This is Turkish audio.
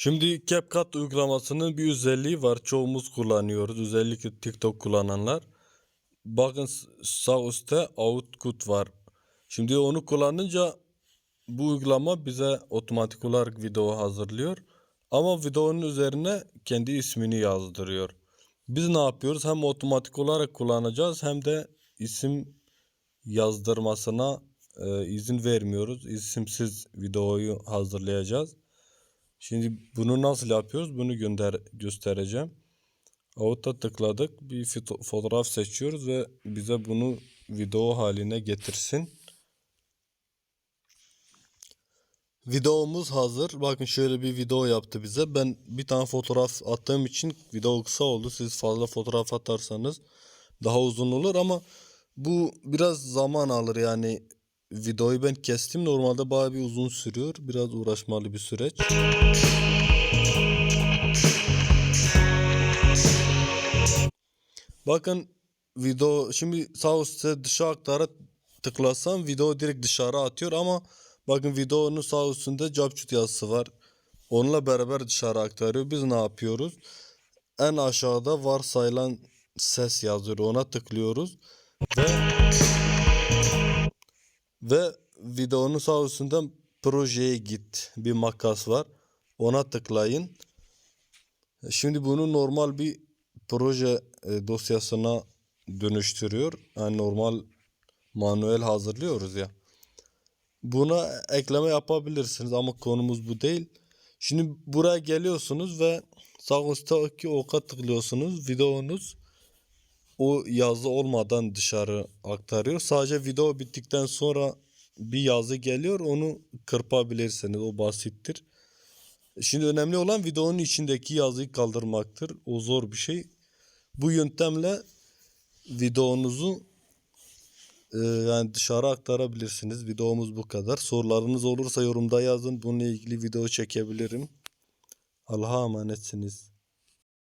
Şimdi CapCut uygulamasının bir özelliği var. Çoğumuz kullanıyoruz. Özellikle TikTok kullananlar. Bakın sağ üstte output var. Şimdi onu kullanınca bu uygulama bize otomatik olarak video hazırlıyor. Ama videonun üzerine kendi ismini yazdırıyor. Biz ne yapıyoruz? Hem otomatik olarak kullanacağız hem de isim yazdırmasına e, izin vermiyoruz. İsimsiz videoyu hazırlayacağız. Şimdi bunu nasıl yapıyoruz? Bunu gönder göstereceğim. Out'a tıkladık. Bir foto- fotoğraf seçiyoruz ve bize bunu video haline getirsin. Videomuz hazır. Bakın şöyle bir video yaptı bize. Ben bir tane fotoğraf attığım için video kısa oldu. Siz fazla fotoğraf atarsanız daha uzun olur ama bu biraz zaman alır yani videoyu ben kestim. Normalde bayağı bir uzun sürüyor. Biraz uğraşmalı bir süreç. Bakın video şimdi sağ üstte dışa aktara tıklasam video direkt dışarı atıyor ama bakın videonun sağ üstünde capcut yazısı var. Onunla beraber dışarı aktarıyor. Biz ne yapıyoruz? En aşağıda varsayılan ses yazıyor. Ona tıklıyoruz ve ve videonun sağ üstünden projeye git bir makas var. Ona tıklayın. Şimdi bunu normal bir proje e, dosyasına dönüştürüyor. Yani normal manuel hazırlıyoruz ya. Buna ekleme yapabilirsiniz ama konumuz bu değil. Şimdi buraya geliyorsunuz ve sağ üstteki oka tıklıyorsunuz. Videonuz o yazı olmadan dışarı aktarıyor. Sadece video bittikten sonra bir yazı geliyor. Onu kırpabilirsiniz. O basittir. Şimdi önemli olan videonun içindeki yazıyı kaldırmaktır. O zor bir şey. Bu yöntemle videonuzu e, yani dışarı aktarabilirsiniz. Videomuz bu kadar. Sorularınız olursa yorumda yazın. Bununla ilgili video çekebilirim. Allah'a emanetsiniz.